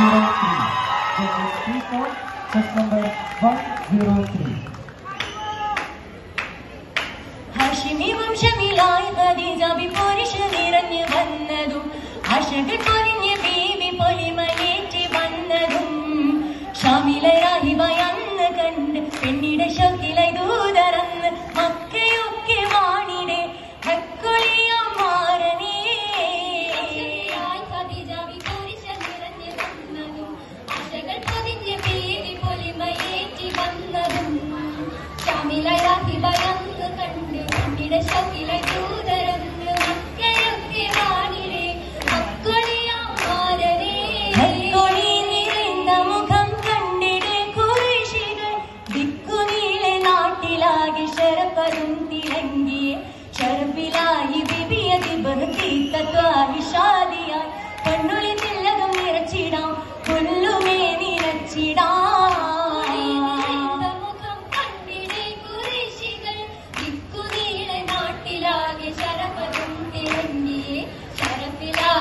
103. Check number 103. പുരുഷ നിറഞ്ഞു വന്നതും ആശകൾ പൊരിഞ്ഞ് ബീബി പൊലിമയേറ്റി വന്നതും ഷമിലരാഹിബ അന്ന് കണ്ട് പെണ്ണിടെ ഷോക്കില കണ്ണിലയ ഹിതയന്ന് കണ്ട് കണ്ണിടെ ശകില ദൂതരന്ന് മക്കളൊക്കെ വാണിരെ മക്കളിയാമാരേ മക്കളി നിറയുന്ന മുഖം കണ്ണിടെ കുറേശികൾ ദിക്കുനീളെ നാട്ടിലാകെ ശരപ്പരും തിരങ്ങിയ ഷർബിലായി ബിബിയ ദിബർ തീത്തത്വായി ഷാദിയായി പണ്ണു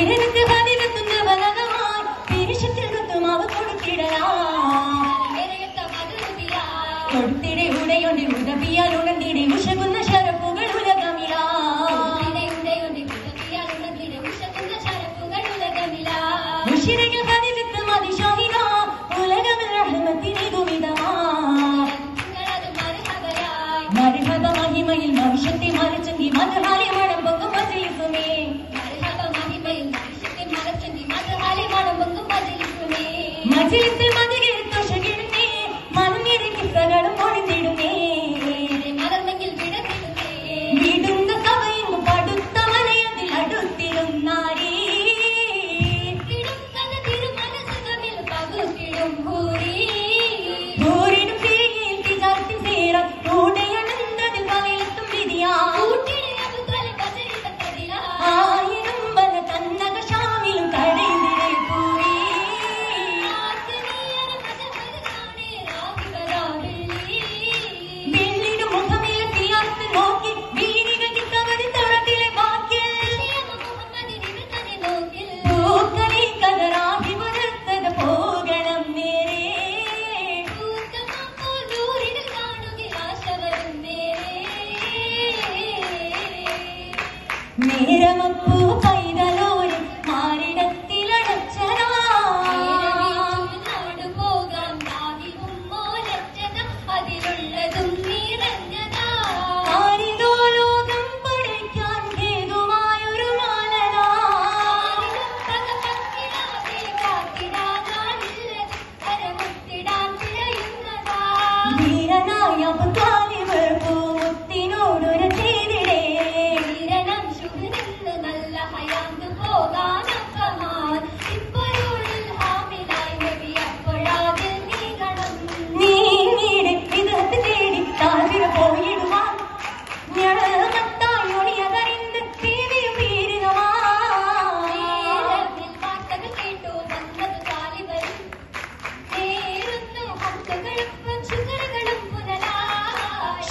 பிறருக்கு பதிலுக்கும் பலகமாய் தேசத்திற்கும் அவர் கொடுத்திடலாம் கொடுத்திடை உடையொன்று உதவியால் உணர்ந்திடை உஷம்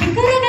Itu.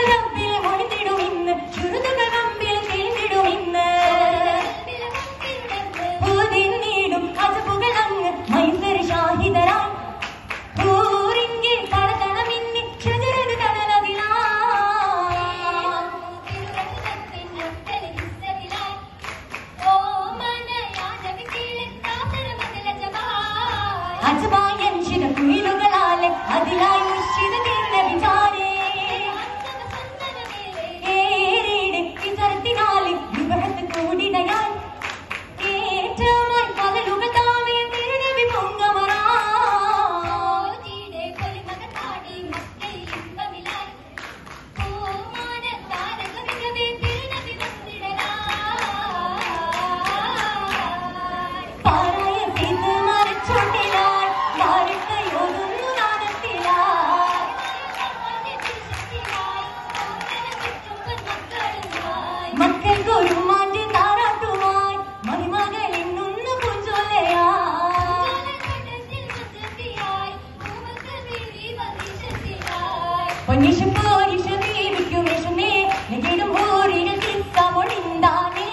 പൊന്നിഷുപോരി ഷുമേ വിട്ടുമേ ഷുമേ നെഗിടും ഊരിൽ തിസ്സമുണ്ടാനേ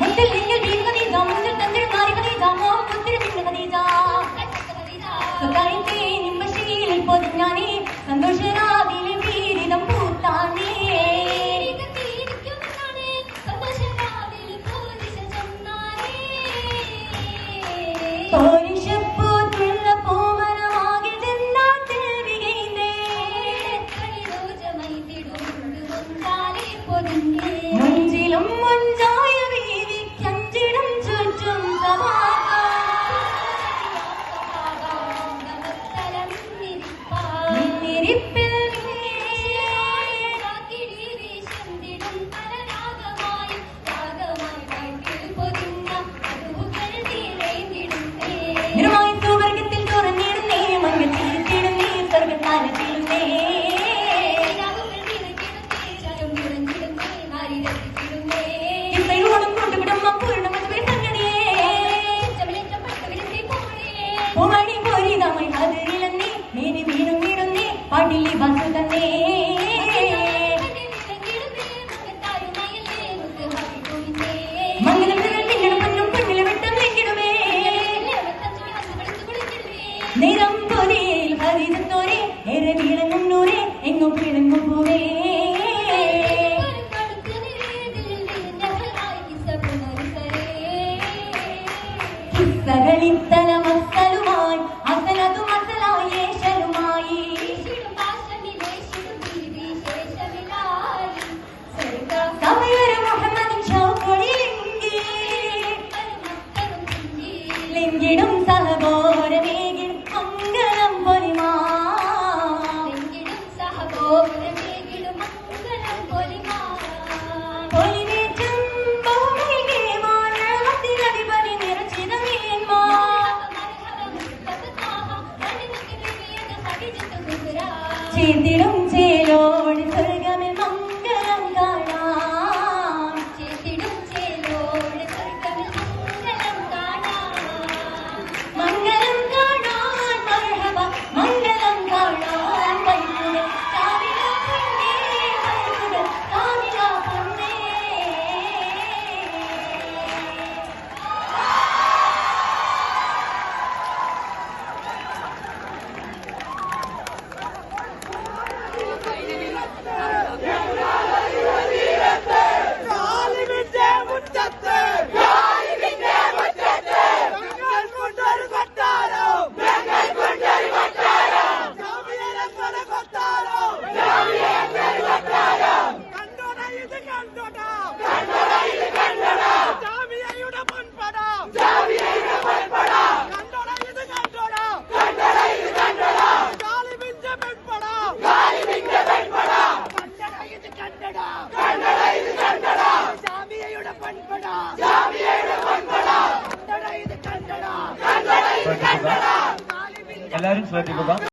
മുത്തിൽ നിങ്ങൾ വീഴുന്നതേ നമ്മൾ തന്നിൽ മാറിയതേ ദാമോ മുത്തിൽ നിന്നതേ ദാ സുഖായി നിമ്പശയിൽ പൊതിഞ്ഞാനേ സന്തോഷനാ দিল বা